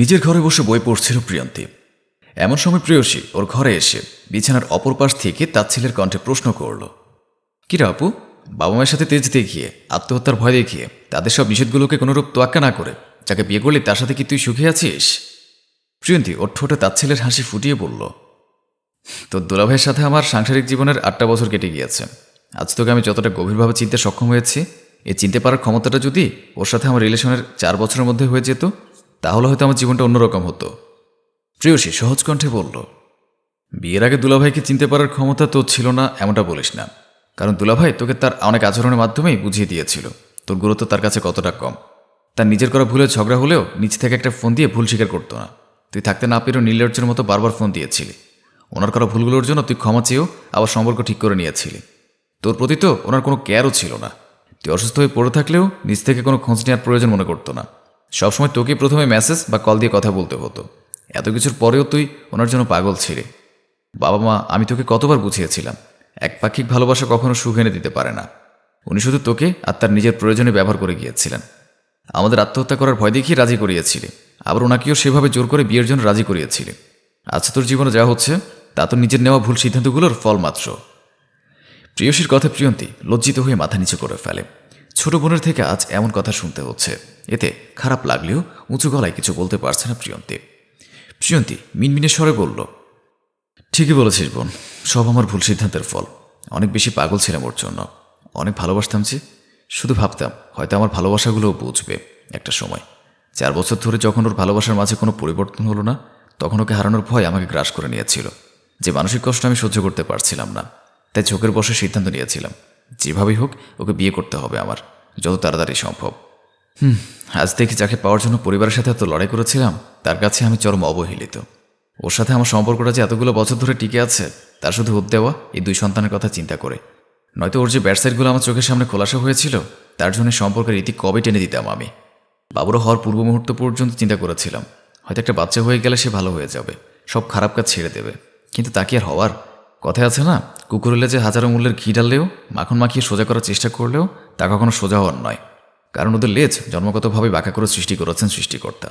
নিজের ঘরে বসে বই পড়ছিল প্রিয়ন্তী। এমন সময় প্রিয়সী ওর ঘরে এসে বিছানার অপর পাশ থেকে তার ছেলের কণ্ঠে প্রশ্ন করল কি রে আপু, বাবা মায়ের সাথে তেজ দেখিয়ে, আত্মহত্যার ভয় দেখিয়ে, তাদের সব নিষেধগুলোকে কোনোরূপ তোয়াক্কা না করে, যাকে বিয়ে করলি তার সাথে কি তুই সুখে আছিস? প্রিয়ন্তী ওর ঠোঁটে তার ছেলের হাসি ফুটিয়ে বলল, তোর দুলাভাইয়ের সাথে আমার সাংসারিক জীবনের আটটা বছর কেটে গিয়েছে। আজ তোকে আমি যতটা গভীরভাবে চিনতে সক্ষম হয়েছি, এই চিনতে পারার ক্ষমতাটা যদি ওর সাথে আমার রিলেশনের চার বছরের মধ্যে হয়ে যেত তাহলে হয়তো আমার জীবনটা অন্যরকম হতো। প্রিয়সী, সহজ কণ্ঠে বলল, বিয়ের আগে দুলাভাইকে চিনতে পারার ক্ষমতা তো ছিল না, এমনটা বলিস না। কারণ দুলাভাই তোকে তার অনেক আচরণের মাধ্যমেই বুঝিয়ে দিয়েছিল। তোর গুরুত্ব তার কাছে কতটা কম। তার নিজের করা ভুলে ঝগড়া হলেও নিচ থেকে একটা ফোন দিয়ে ভুল স্বীকার করতো না। তুই থাকতে না পেরেও নির্লজ্জের মতো বারবার ফোন দিয়েছিলি। ওনার করা ভুলগুলোর জন্য তুই ক্ষমা চেয়েও আবার সম্পর্ক ঠিক করে নিয়েছিলি। তোর প্রতি তো ওনার কোনো কেয়ারও ছিল না। তুই অসুস্থ হয়ে পড়ে থাকলেও নিজ থেকে কোনো খোঁজ নেওয়ার প্রয়োজন মনে করতো না। সবসময় তোকে প্রথমে মেসেজ বা কল দিয়ে কথা বলতে হতো। এত কিছুর পরেও তুই ওনার জন্য পাগল ছিলি। বাবা মা, আমি তোকে কতবার বুঝিয়েছিলাম একপাক্ষিক ভালোবাসা কখনো সুখ এনে দিতে পারে না। উনি শুধু তোকে আর তার নিজের প্রয়োজনে ব্যবহার করে গিয়েছিলেন। আমাদের আত্মহত্যা করার ভয় দেখিয়ে রাজি করিয়েছিলি, আবার ওনাকেও সেভাবে জোর করে বিয়ের জন্য রাজি করিয়েছিলি। আচ্ছা তোর জীবনে যা হচ্ছে, তা তো নিজের নেওয়া ভুল সিদ্ধান্তগুলোর ফল মাত্র প্রিয়সীর কথা প্রিয়ন্তী লজ্জিত হয়ে মাথা নিচু করে ফেলে। ছোট বোনের থেকে আজ এমন কথা শুনতে হচ্ছে। এতে খারাপ লাগলেও উঁচু গলায় কিছু বলতে পারছে না প্রিয়ন্তী। প্রিয়ন্তী মিনমিনে স্বরে বলল, ঠিকই বলেছিস বোন, সব আমার ভুল সিদ্ধান্তের ফল। অনেক বেশি পাগল ছিলাম ওর জন্য। অনেক ভালোবাসতাম যে। শুধু ভাবতাম, হয়তো আমার ভালোবাসাগুলোও বুঝবে একটা সময়। চার বছর ধরে যখন ওর ভালোবাসার মাঝে কোনো পরিবর্তন হলো না, তখন ওকে হারানোর ভয় আমাকে গ্রাস করে নিয়েছিল। যে মানসিক কষ্ট আমি সহ্য করতে পারছিলাম না, তাই চোখের বসে সিদ্ধান্ত নিয়েছিলাম। যেভাবেই হোক, ওকে বিয়ে করতে হবে আমার, যত তাড়াতাড়ি সম্ভব। হুম, আজ দেখি যাকে পাওয়ার জন্য পরিবারের সাথে এত লড়াই করেছিলাম, তার কাছে আমি চরম অবহেলিত। ওর সাথে আমার সম্পর্কটা যে এতগুলো বছর ধরে টিকে আছে, তার শুধু হোপ দেওয়া, এই দুই সন্তানের কথা চিন্তা করে। নয়তো ওর যে ব্যাটসাইটগুলো আমার চোখের সামনে খোলাসা হয়েছিল, তার জন্য সম্পর্কের ইতি কবে টেনে দিতাম আমি। বাবুরা হওয়ার পূর্ব মুহূর্ত পর্যন্ত চিন্তা করেছিলাম, হয়তো একটা বাচ্চা হয়ে গেলে সে ভালো হয়ে যাবে, সব খারাপ কাজ ছেড়ে দেবে, কিন্তু তা কি আর হওয়ার? কথায় আছে না কুকুরলে যে হাজারো মূল্যের ঘি ডাললেও মাখন মাখিয়ে সোজা করার চেষ্টা করলেও তা কখনো সোজা হওয়ার নয়। কারণ ওদের লেজ জন্মগতভাবে বাঁকা করে সৃষ্টি করেছেন সৃষ্টিকর্তা।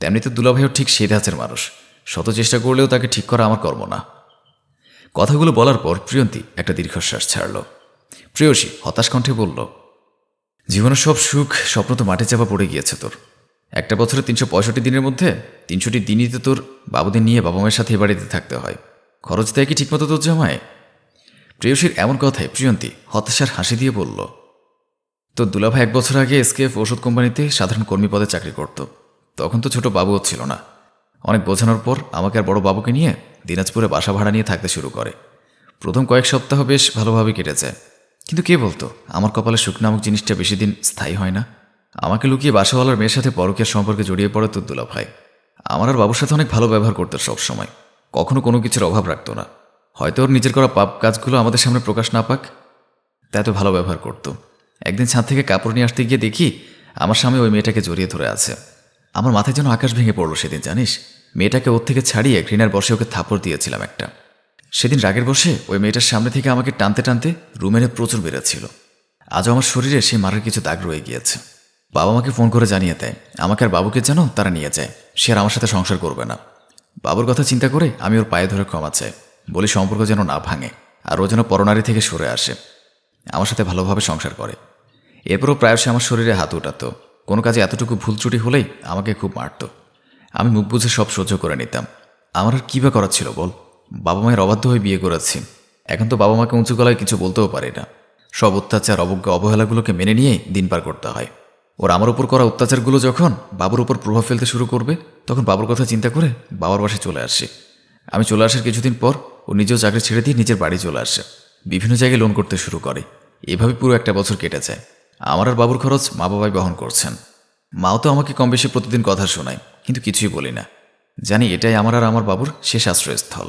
তেমনিতে দুলাভাইও ঠিক সেই ধাঁচের মানুষ। শত চেষ্টা করলেও তাকে ঠিক করা আমার কর্ম না। কথাগুলো বলার পর প্রিয়ন্তী একটা দীর্ঘশ্বাস ছাড়ল। প্রিয়সী হতাশ কণ্ঠে বলল, জীবনের সব সুখ স্বপ্ন তো মাঠে চাপা পড়ে গিয়েছে তোর। একটা বছরে তিনশো পঁয়ষট্টি দিনের মধ্যে তিনশোটি দিনই তো তোর বাবুদের নিয়ে বাবা মায়ের সাথে এ বাড়িতে থাকতে হয়। খরচ দেয় কি ঠিকমতো তোর জামায় প্রিয়সীর এমন কথায় প্রিয়ন্তী হতাশার হাসি দিয়ে বলল তো দুলাভাই এক বছর আগে এসকেএফ ওষুধ কোম্পানিতে সাধারণ কর্মী পদে চাকরি করত। তখন তো ছোট বাবুও ছিল না। অনেক বোঝানোর পর আমাকে আর বড় বাবুকে নিয়ে দিনাজপুরে বাসা ভাড়া নিয়ে থাকতে শুরু করে। প্রথম কয়েক সপ্তাহ বেশ ভালোভাবে কেটে যায় কিন্তু কে বলতো, আমার কপালে সুখ নামক জিনিসটা বেশি দিন স্থায়ী হয় না। আমাকে লুকিয়ে বাসাওয়ালার মেয়ের সাথে পরকীয়ার সম্পর্কে জড়িয়ে পড়ে তোর দুলাভাই। আমার আর বাবুর সাথে অনেক ভালো ব্যবহার করতো সব সময় কখনো কোনো কিছুর অভাব রাখতো না। হয়তো ওর নিজের করা পাপ কাজগুলো আমাদের সামনে প্রকাশ না পাক, তা তো ভালো ব্যবহার করতো। একদিন ছাদ থেকে কাপড় নিয়ে আসতে গিয়ে দেখি আমার সামনে ওই মেয়েটাকে জড়িয়ে ধরে আছে। আমার মাথায় যেন আকাশ ভেঙে পড়ল সেদিন, জানিস? মেয়েটাকে ওর থেকে ছাড়িয়ে ঘৃণার বসে ওকে থাপড় দিয়েছিলাম একটা। সেদিন রাগের বসে ওই মেয়েটার সামনে থেকে আমাকে টানতে টানতে রুমেনে প্রচুর বেরোচ্ছিল আজও আমার শরীরে সেই মারার কিছু দাগ রয়ে গিয়েছে। বাবা মাকে ফোন করে জানিয়ে দেয়, আমাকে আর বাবুকে যেন তারা নিয়ে যায়, সে আর আমার সাথে সংসার করবে না। বাবুর কথা চিন্তা করে আমি ওর পায়ে ধরে ক্ষমা চাই বলি সম্পর্ক যেন না ভাঙে, আর ও যেন পরনারী থেকে সরে আসে। আমার সাথে ভালোভাবে সংসার করে। এরপরও প্রায়শই আমার শরীরে হাত উঠাতো। কোনো কাজে এতটুকু ভুল ত্রুটি হলেই আমাকে খুব মারত। আমি মুখ বুঝে সব সহ্য করে নিতাম। আমার আর কী বা করার ছিল বল? বাবা মায়ের অবাধ্য হয়ে বিয়ে করেছি। এখন তো বাবা মাকে উঁচু গলায় কিছু বলতেও পারি না। সব অত্যাচার, অবজ্ঞা, অবহেলাগুলোকে মেনে নিয়েই দিন পার করতে হয়। ওর আমার উপর করা অত্যাচারগুলো যখন বাবুর উপর প্রভাব ফেলতে শুরু করবে, তখন বাবুর কথা চিন্তা করে বাবার বাসায় চলে আসি। আমি চলে আসার কিছুদিন পর ও নিজেও চাকরি ছেড়ে দিয়ে নিজের বাড়ি চলে আসে। বিভিন্ন জায়গায় লোন করতে শুরু করে। এভাবে পুরো একটা বছর কেটে যায়। আমার আর বাবুর খরচ মা বাবাই বহন করছেন। মাও তো আমাকে কম বেশি প্রতিদিন কথা শোনায়, কিন্তু কিছুই বলি না। জানি এটাই আমার আর আমার বাবুর শেষ আশ্রয়স্থল।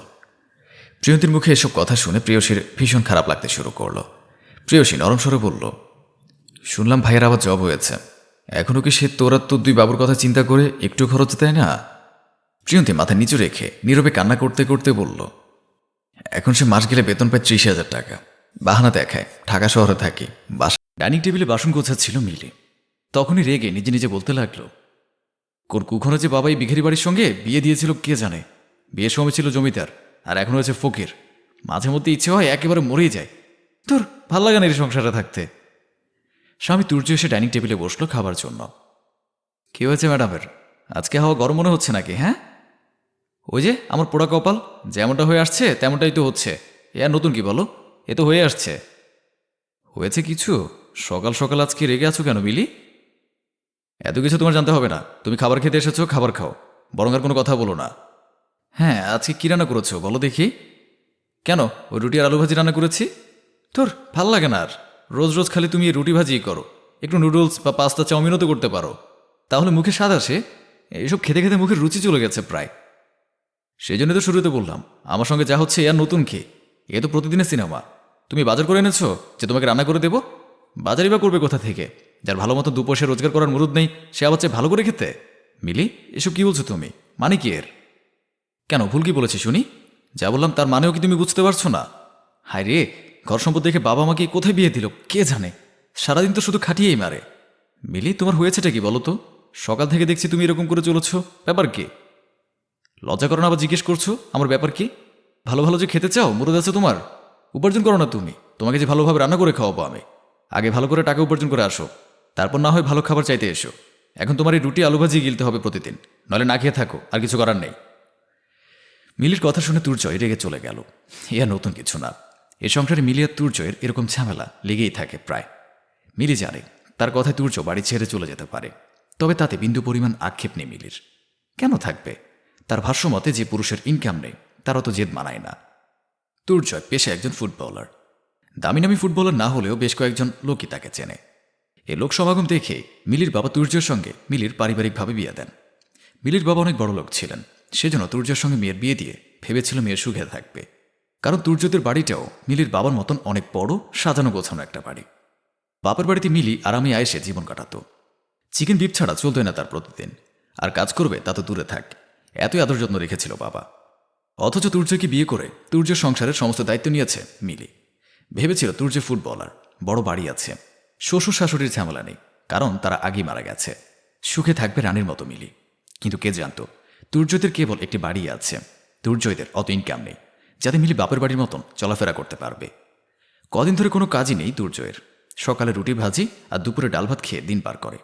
প্রিয়ন্তীর মুখে এসব কথা শুনে প্রিয়সীর ভীষণ খারাপ লাগতে শুরু করল। প্রিয়সী নরম স্বরে বলল, শুনলাম ভাইয়ের আবার জব হয়েছে। এখনও কি সে তোরা তো দুই বাবুর কথা চিন্তা করে একটু খরচ দেয় না? প্রিয়ন্তী মাথা নিচু রেখে নীরবে কান্না করতে করতে বলল, এখন সে মাস গেলে বেতন পায় ত্রিশ হাজার টাকা। বাহানা দেখায়, ঢাকা শহরে থাকি, বাসা ডাইনিং টেবিলে বাসন গোছাচ্ছিল মিলে। তখনই রেগে নিজে নিজে বলতে লাগল, কোর কুখনে যে বাবাই বিঘেরি বাড়ির সঙ্গে বিয়ে দিয়েছিল কে জানে? বিয়ের সময় ছিল জমিদার, আর এখন হয়েছে ফকির। মাঝে মধ্যে ইচ্ছে হয় একেবারে মরেই যায়। তোর ভালো লাগে না এই সংসারে থাকতে? স্বামী তুর্য এসে ডাইনিং টেবিলে বসল খাবার জন্য। কি হয়েছে ম্যাডামের? আজকে হাওয়া গরম মনে হচ্ছে নাকি হ্যাঁ? ওই যে, আমার পোড়া কপাল, যেমনটা হয়ে আসছে, তেমনটাই তো হচ্ছে। এ আর নতুন কি বলো? এ তো হয়ে আসছে। হয়েছে কিছু? সকাল সকাল আজকে রেগে আছো কেন, মিলি? এত কিছু তোমার জানতে হবে না। তুমি খাবার খেতে এসেছ, খাবার খাও। বরং আর কোনো কথা বলো না। হ্যাঁ আজকে কী রান্না করেছ, বলো দেখি। কেন? ওই রুটি আর আলু ভাজি রান্না করেছি? তোর, ভালো লাগে না আর। রোজ রোজ খালি তুমি রুটি ভাজিই করো, একটু নুডলস বা পাস্তা চাউমিনও তো করতে পারো। তাহলে মুখে স্বাদ আসে? এসব খেতে খেতে মুখের রুচি চলে গেছে প্রায়। সেই জন্য তো শুরুতে বললাম, আমার সঙ্গে যা হচ্ছে আর নতুন কি? এ তো প্রতিদিনের সিনেমা। তুমি বাজার করে এনেছো যে তোমাকে রান্না করে দেবো? বাজারই বা করবে কোথা থেকে? যার ভালো মতো দু পয়সা রোজগার করার মুরুদ নেই, সে আবার চেয়ে ভালো করে খেতে? মিলি, এসব কি বলছো তুমি? মানে কি এর? কেন, ভুল কি বলেছি শুনি? যা বললাম তার মানেও কি তুমি বুঝতে পারছ না? হায় রে ঘর সম্পদ দেখে বাবা আমাকে কোথায় বিয়ে দিল, কে জানে? সারাদিন তো শুধু খাটিয়েই মারে। মিলি, তোমার হয়েছেটা কি বলো তো? সকাল থেকে দেখছি তুমি এরকম করে চলেছ। ব্যাপার কি? লজ্জা করো না, আবার জিজ্ঞেস করছ? আমার ব্যাপার কি? ভালো ভালো যে খেতে চাও, মুরদ আছে তোমার? উপার্জন করো না তুমি। তোমাকে যে ভালোভাবে রান্না করে খাওয়াবো আমি। আগে ভালো করে টাকা উপার্জন করে আসো। তারপর না হয় ভালো খাবার চাইতে এসো। এখন তোমার এই রুটি আলু ভাজি গিলতে হবে প্রতিদিন। নলে না খেয়ে থাকো, আর কিছু করার নেই। মিলির কথা শুনে তুর্জয় রেগে চলে গেল। আর নতুন কিছু না। এ সংসারে মিলি আর তুর্জয়ের এরকম ঝামেলা লেগেই থাকে প্রায়। মিলি জানে, তার কথায় তুর্য বাড়ি ছেড়ে চলে যেতে পারে। তবে তাতে বিন্দু পরিমাণ আক্ষেপ নেই মিলির। কেন থাকবে? তার ভাষ্যমতে যে পুরুষের ইনকাম নেই, তারও তো জেদ মানায় না। তুর্জয় পেশে একজন ফুটবলার। দামি নামি ফুটবলার না হলেও বেশ কয়েকজন লোকই তাকে চেনে। এ লোক সমাগম দেখে মিলির বাবা তুর্যের সঙ্গে মিলির পারিবারিকভাবে বিয়ে দেন। মিলির বাবা অনেক বড় লোক ছিলেন, সেজন্য তুর্যের সঙ্গে মেয়ের বিয়ে দিয়ে ভেবেছিল মেয়ের সুখে থাকবে। কারণ তুর্যদের বাড়িটাও মিলির বাবার মতন অনেক বড়, সাজানো গোছানো একটা বাড়ি। বাবার বাড়িতে মিলি আরামে আয়েসে জীবন কাটাত। চিকেন বিপ ছাড়া চলতোই না তার প্রতিদিন। আর কাজ করবে তা তো দূরে থাক। এতই আদর যত্ন রেখেছিল বাবা। অথচ তুর্যকে বিয়ে করে তুর্য সংসারের সমস্ত দায়িত্ব নিয়েছে মিলি। ভেবেছিল তুর্য ফুটবলার, বড় বাড়ি আছে। শ্বশুর শাশুড়ির ঝামেলা নেই, কারণ তারা আগেই মারা গেছে। সুখে থাকবে রানীর মতো মিলি। কিন্তু কে জানতো তুর্যদের কেবল একটি বাড়ি আছে। তুর্যদের অত ইনকাম নেই। যাতে মিলি বাপের বাড়ির মতন চলাফেরা করতে পারবে। কদিন ধরে কোনো কাজই নেই দুর্জয়ের। সকালে রুটি ভাজি আর দুপুরে ডাল ভাত খেয়ে দিন পার করে।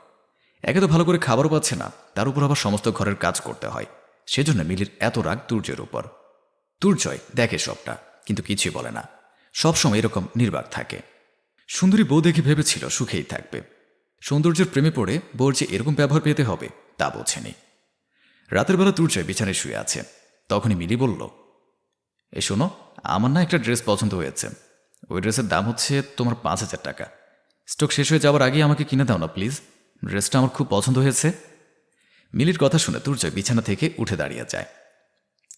একে তো ভালো করে খাবারও পাচ্ছে না, তার উপর আবার সমস্ত ঘরের কাজ করতে হয়। সেজন্য মিলির এত রাগ দুর্জয়ের উপর। দুর্জয় দেখে সবটা, কিন্তু কিছুই বলে না। সবসময় এরকম নির্বাক থাকে। সুন্দরী বউ দেখে ভেবেছিল সুখেই থাকবে। সৌন্দর্যের প্রেমে পড়ে বউর যে এরকম ব্যবহার পেতে হবে, তা বোঝেনি। রাতের বেলা দুর্জয় বিছানায় শুয়ে আছে। তখনই মিলি বলল এ শোনো, আমার না একটা ড্রেস পছন্দ হয়েছে। ওই ড্রেসের দাম হচ্ছে তোমার পাঁচ হাজার টাকা। স্টক শেষ হয়ে যাওয়ার আগে আমাকে কিনে দাও না, প্লিজ। ড্রেসটা আমার খুব পছন্দ হয়েছে। মিলির কথা শুনে দুর্জয় বিছানা থেকে উঠে দাঁড়িয়ে যায়।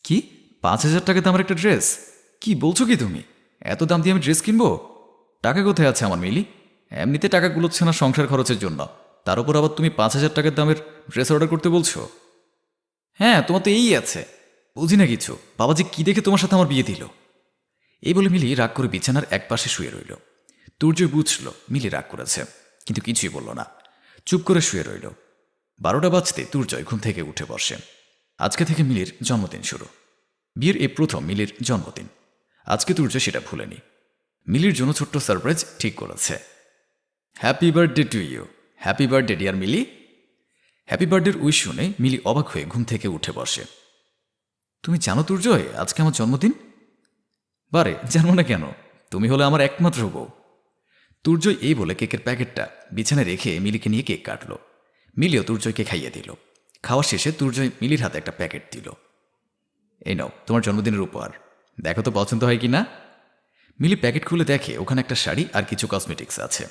কি? পাঁচ হাজার টাকা দামের একটা ড্রেস? কি বলছো কি তুমি? এত দাম দিয়ে আমি ড্রেস কিনবো? টাকা কোথায় আছে আমার মিলি? এমনিতে টাকা গুলোচ্ছে না সংসার খরচের জন্য। তার উপর আবার তুমি পাঁচ হাজার টাকার দামের ড্রেস অর্ডার করতে বলছো? হ্যাঁ তোমার তো এই আছে। বুঝি না কিছু। বাবা যে কি দেখে তোমার সাথে আমার বিয়ে দিল? এই বলে মিলি রাগ করে বিছানার একপাশে শুয়ে রইল। তুর্য বুঝল, মিলি রাগ করেছে, কিন্তু কিছুই বলল না। চুপ করে শুয়ে রইল। বারোটা বাজতে তুর্জয় ঘুম থেকে উঠে বসে। আজকে থেকে মিলির জন্মদিন শুরু। বিয়ের এ প্রথম মিলির জন্মদিন। আজকে তুর্য সেটা ভুলেনি। মিলির জন্য ছোট্ট সারপ্রাইজ ঠিক করেছে। Happy birthday to you happy birthday dear Mili. Happy বার্থডের উইশ শুনে মিলি অবাক হয়ে ঘুম থেকে উঠে বসে। তুমি জানো তুর্জয় আজকে আমার জন্মদিন? বারে জানো না কেন, তুমি হলে আমার একমাত্র বউ। তুর্জয় এই বলে কেকের প্যাকেটটা বিছানায় রেখে মিলিকে নিয়ে কেক কাটলো। মিলিও তুর্জয়কে খাইয়ে দিল। খাওয়া শেষে তুর্জয় মিলির হাতে একটা প্যাকেট দিল। এই নাও, তোমার জন্মদিনের উপহার। দেখো তো পছন্দ হয় কি না মিলি প্যাকেট খুলে দেখে ওখানে একটা শাড়ি আর কিছু কসমেটিক্স আছে।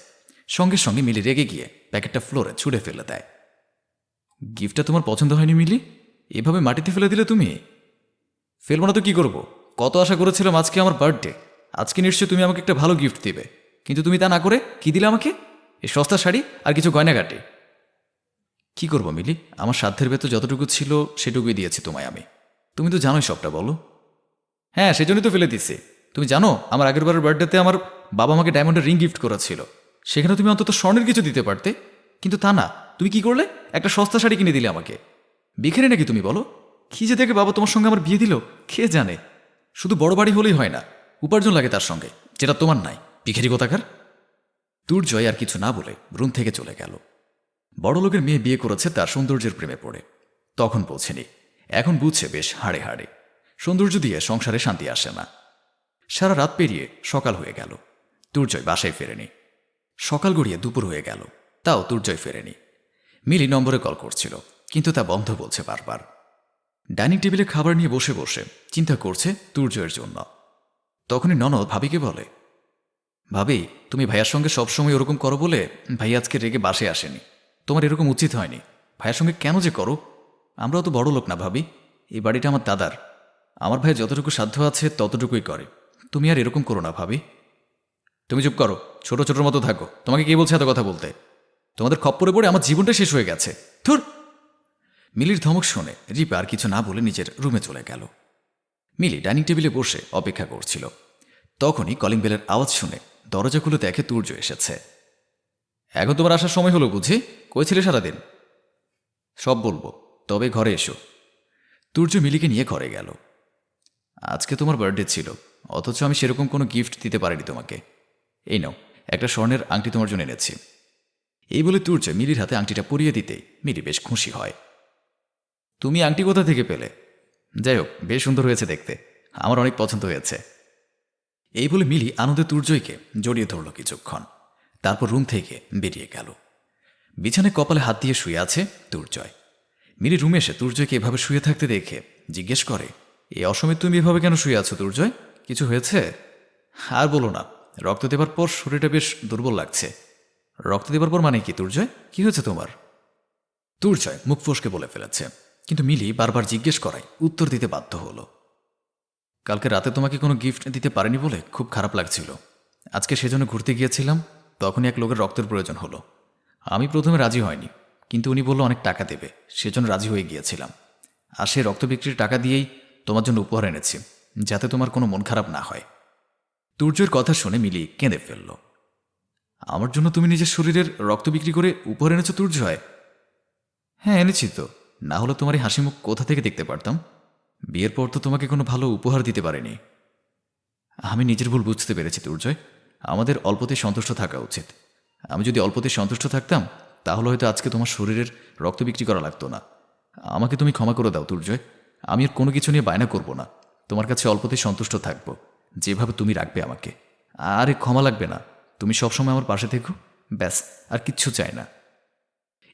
সঙ্গে সঙ্গে মিলি রেগে গিয়ে প্যাকেটটা ফ্লোরে ছুঁড়ে ফেলে দেয়। গিফটটা তোমার পছন্দ হয়নি মিলি? এভাবে মাটিতে ফেলে দিলে তুমি? ফেলব না তো কি করব? কত আশা করেছিলাম আজকে আমার বার্থডে আজকে নিশ্চয়ই তুমি আমাকে একটা ভালো গিফট দিবে। কিন্তু তুমি তা না করে কি দিলে আমাকে? এই সস্তা শাড়ি আর কিছু গয়নাগাটি। কি করব, মিলি? আমার সাধ্যের ভেতর যতটুকু ছিল, সেটুকুই দিয়েছি তোমায় আমি। তুমি তো জানোই সবটা, বলো। হ্যাঁ সেজন্যই তো ফেলে দিছি। তুমি জানো, আমার আগের বারের বার্থডেতে আমার বাবা আমাকে ডায়মন্ডের রিং গিফট করেছিল। সেখানে তুমি অন্তত স্বর্ণের কিছু দিতে পারতে। কিন্তু তা না। তুমি কি করলে? একটা সস্তা শাড়ি কিনে দিলে আমাকে। বিখারি নাকি তুমি, বলো? কি যে দেখে বাবা তোমার সঙ্গে আমার বিয়ে দিল? কে জানে? শুধু বড় বাড়ি হলেই হয় না, উপার্জন লাগে তার সঙ্গে, যেটা তোমার নাই। ভিখারি কোথাকার? দুর্জয় আর কিছু না বলে রুম থেকে চলে গেল। বড় লোকের মেয়ে বিয়ে করেছে তার সৌন্দর্যের প্রেমে পড়ে। তখন পৌঁছেনি এখন বুঝছে বেশ হাড়ে হাড়ে। সৌন্দর্য দিয়ে সংসারে শান্তি আসে না। সারা রাত পেরিয়ে সকাল হয়ে গেল। দুর্জয় বাসায় ফেরেনি। সকাল গড়িয়ে দুপুর হয়ে গেল। তাও দুর্জয় ফেরেনি। মিলি নম্বরে কল করছিল, কিন্তু তা বন্ধ বলছে বারবার। ডাইনিং টেবিলে খাবার নিয়ে বসে বসে চিন্তা করছে দুর্জয়ের জন্য। তখনই ননদ ভাবিকে বলে, ভাবি, তুমি ভাইয়ার সঙ্গে সবসময় ওরকম করো বলে ভাই আজকে রেগে বাসে আসেনি। তোমার এরকম উচিত হয়নি। ভাইয়ের সঙ্গে কেন যে করো? আমরাও তো বড় লোক না ভাবি। এই বাড়িটা আমার দাদার। আমার ভাই যতটুকু সাধ্য আছে ততটুকুই করে। তুমি আর এরকম করো না ভাবি। তুমি চুপ করো। ছোট ছোট মতো থাকো। তোমাকে কে বলছে এত কথা বলতে? তোমাদের খপ্পরে পড়ে আমার জীবনটা শেষ হয়ে গেছে। ধুর! মিলির ধমক শুনে রিপা আর কিছু না বলে নিজের রুমে চলে গেল। মিলি ডাইনিং টেবিলে বসে অপেক্ষা করছিল। তখনই কলিং বেলের আওয়াজ শুনে দরজা খুলে দেখে তুর্য এসেছে। এখন তোমার আসার সময় হলো বুঝি? কই ছিলে সারাদিন? সব বলব, তবে ঘরে এসো। তুর্য মিলিকে নিয়ে ঘরে গেল। আজকে তোমার বার্থডে ছিল, অথচ আমি সেরকম কোনো গিফট দিতে পারিনি তোমাকে। এই নাও, একটা স্বর্ণের আংটি তোমার জন্য এনেছি। এই বলে তুর্য মিলির হাতে আংটিটা পরিয়ে দিতে মিলি বেশ খুশি হয়। তুমি আংটি কোথা থেকে পেলে? যাই হোক, বেশ সুন্দর হয়েছে দেখতে। আমার অনেক পছন্দ হয়েছে। এই বলে মিলি আনন্দে তুর্জয়কে জড়িয়ে ধরল কিছুক্ষণ। তারপর রুম থেকে বেরিয়ে গেল। বিছানায় কপালে হাত দিয়ে শুয়ে আছে তুর্জয় মিলি রুমে এসে তুর্জয়কে এভাবে শুয়ে থাকতে দেখে জিজ্ঞেস করে, এ অসময়ে তুমি এভাবে কেন শুয়ে আছো তুর্জয় কিছু হয়েছে? আর বলো না, রক্ত দেবার পর শরীরটা বেশ দুর্বল লাগছে। রক্ত দেবার পর মানে কি তুর্জয় কি হয়েছে তোমার? তুর্জয় মুখ ফসকে বলে ফেলেছে। কিন্তু মিলি বারবার জিজ্ঞেস করায়, উত্তর দিতে বাধ্য হলো। কালকে রাতে তোমাকে কোনো গিফট দিতে পারেনি বলে খুব খারাপ লাগছিল। আজকে সেজন্য ঘুরতে গিয়েছিলাম, তখনই এক লোকের রক্তের প্রয়োজন হলো। আমি প্রথমে রাজি হয়নি, কিন্তু উনি বলল অনেক টাকা দেবে, সেজন্য রাজি হয়ে গিয়েছিলাম। আর সেই রক্ত বিক্রির টাকা দিয়েই তোমার জন্য উপহার এনেছি, যাতে তোমার কোনো মন খারাপ না হয়। তুর্যের কথা শুনে মিলি কেঁদে ফেলল। আমার জন্য তুমি নিজের শরীরের রক্ত বিক্রি করে উপহার এনেছো তুর্জয় হ্যাঁ এনেছি তো। না হলে তোমার এই হাসি মুখ কোথা থেকে দেখতে পারতাম? বিয়ের পর তো তোমাকে কোনো ভালো উপহার দিতে পারিনি। আমি নিজের ভুল বুঝতে পেরেছি, দুর্জয়। আমাদের অল্পতে সন্তুষ্ট থাকা উচিত। আমি যদি অল্পতে সন্তুষ্ট থাকতাম, তাহলে হয়তো আজকে তোমার শরীরের রক্ত বিক্রি করা লাগতো না। আমাকে তুমি ক্ষমা করে দাও, দুর্জয়। আমি আর কোনো কিছু নিয়ে বায়না করব না। তোমার কাছে অল্পতে সন্তুষ্ট থাকব, যেভাবে তুমি রাখবে আমাকে। আরে, ক্ষমা লাগবে না। তুমি সবসময় আমার পাশে থেকো। ব্যাস, আর কিচ্ছু চাই না।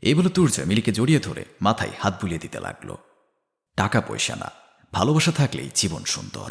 এই বলে তুর্জা মিলিকে জড়িয়ে ধরে মাথায় হাত বুলিয়ে দিতে লাগল। টাকা পয়সা না, ভালোবাসা থাকলেই জীবন সুন্দর।